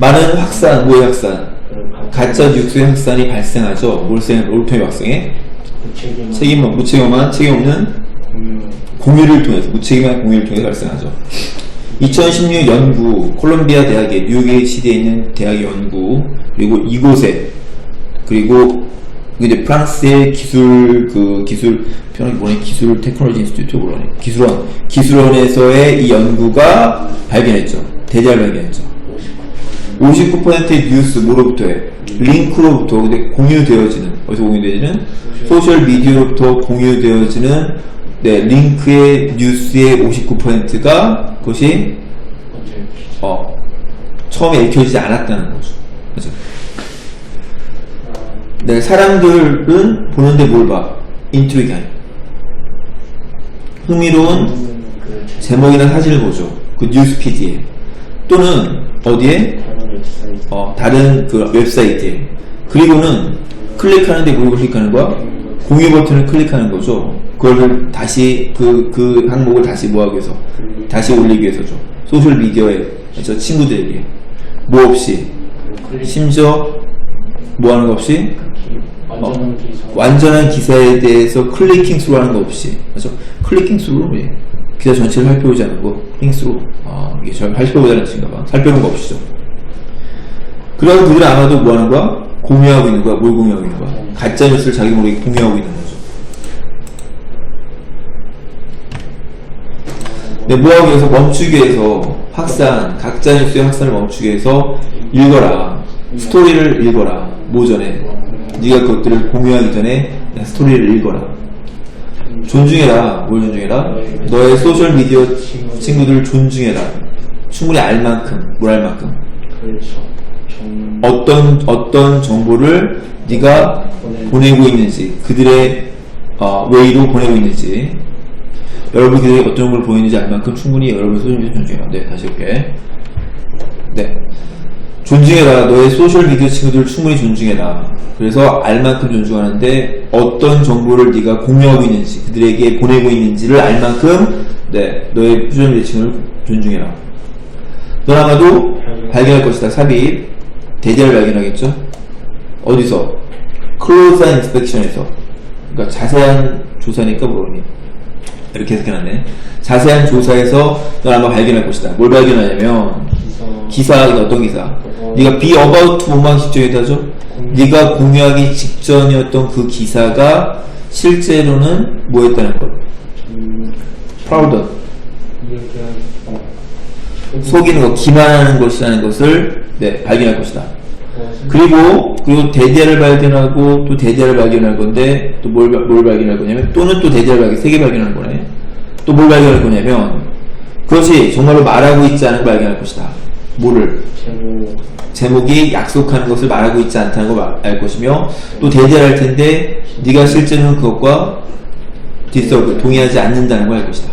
많은 확산, 뭐의 확산? 가짜 뉴스의 확산이 발생하죠. 올생, 올토의 학생의 책임 책임, 무책임한 책임 없는 공유 공유를 통해서, 무책임한 공유를 통해서 발생하죠. 2016 연구, 콜롬비아 대학의 뉴욕의 시대에 있는 대학의 연구, 그리고 이곳에, 그리고 이제 프랑스의 기술, 그 기술, 편하게 뭐네, 기술 테크놀로지 인스티튜트 뭐라네, 기술원, 기술원에서의 이 연구가 발견했죠. 대자를 발견했죠. 59%의 뉴스 뭐로부터에 링크로부터 근데 공유되어지는 어디서 공유되어지는 소셜 미디어로부터 공유되어지는 네, 링크의 뉴스의 59%가 그것이 어, 처음에 읽혀지지 않았다는 거죠. 그죠? 네, 사람들은 보는데 뭘 봐? 인트리가 아니야. 흥미로운 그 제목이나 사진을 보죠. 그 뉴스피드에 또는 어디에 어, 다른 그 웹사이트에 그리고는 클릭하는데 뭘 클릭하는 거야? 공유 버튼을 클릭하는 거죠. 그걸 다시 그, 그 항목을 다시 뭐하기 위해서 다시 올리기 위해서죠. 소셜 미디어에 저 친구들에게 뭐 없이 심지어 뭐 하는 거 없이 완전한 기사 완전한 기사에 대해서 클리킹 스루 하는 거 없이 그렇죠? 클리킹 스루는 왜? 기사 전체를 살펴보지 거 클릭 스루 아 이게 잘 살펴보지 않는 것인가 봐 살펴본 거 없이죠 그러면 그들은 아마도 뭐 하는 거야? 공유하고 있는 거야 뭘 공유하고 있는 거야? 가짜 뉴스를 자기 모르게 공유하고 있는 거죠 네, 뭐하기 위해서 멈추기 위해서 확산 각자 뉴스의 확산을 멈추기 위해서 읽어라 스토리를 읽어라 모전에 네가 그것들을 공유하기 전에 스토리를 읽어라. 존중해라. 뭘 존중해라? 너의 소셜 미디어 친구들을 존중해라. 충분히 알 만큼, 뭘 알 만큼. 그렇죠 정 어떤 어떤 정보를 네가 보내고 있는지, 그들의 어, 웨이로 보내고 있는지, 여러분 그들이 어떤 정보를 보이는지 알 만큼 충분히 여러분 소셜 미디어 존중해라. 네, 다시 볼게. 네. 존중해라. 너의 소셜 미디어 친구들을 충분히 존중해라. 그래서 알 만큼 존중하는데 어떤 정보를 네가 공유하고 있는지 그들에게 보내고 있는지를 알 만큼 네 너의 소셜 미디어 친구를 존중해라. 넌 아마도 발견할 것이다. 삽입 대대를 발견하겠죠. 어디서? 클로즈한 인스펙션에서 그러니까 자세한 조사니까 모르니 이렇게 해석해놨네. 자세한 조사에서 넌 아마 발견할 것이다. 뭘 발견하냐면 기사 기사가 어떤 기사? 네가 be about to만 직전이다죠? 네가 공유하기 직전이었던 그 기사가 실제로는 뭐였다는 것? 음, proud, 이야기한 어 속이는 것, 기만하는 것이라는 것을 네, 발견할 것이다. 그리고 그리고 대대를 발견하고 또 대대를 발견할 건데 또 뭘 뭘 발견할 거냐면 또는 또 대대를 발견 세개 발견할 거네. 또 뭘 발견할 거냐면 그것이 정말로 말하고 있지 않은 걸 발견할 것이다. 뭐를 제목 제목이 약속하는 것을 말하고 있지 않다는 걸 알 것이며 또 대대할 텐데 네가 실제로는 그것과 디스터브 동의하지 않는다는 걸 알 것이다.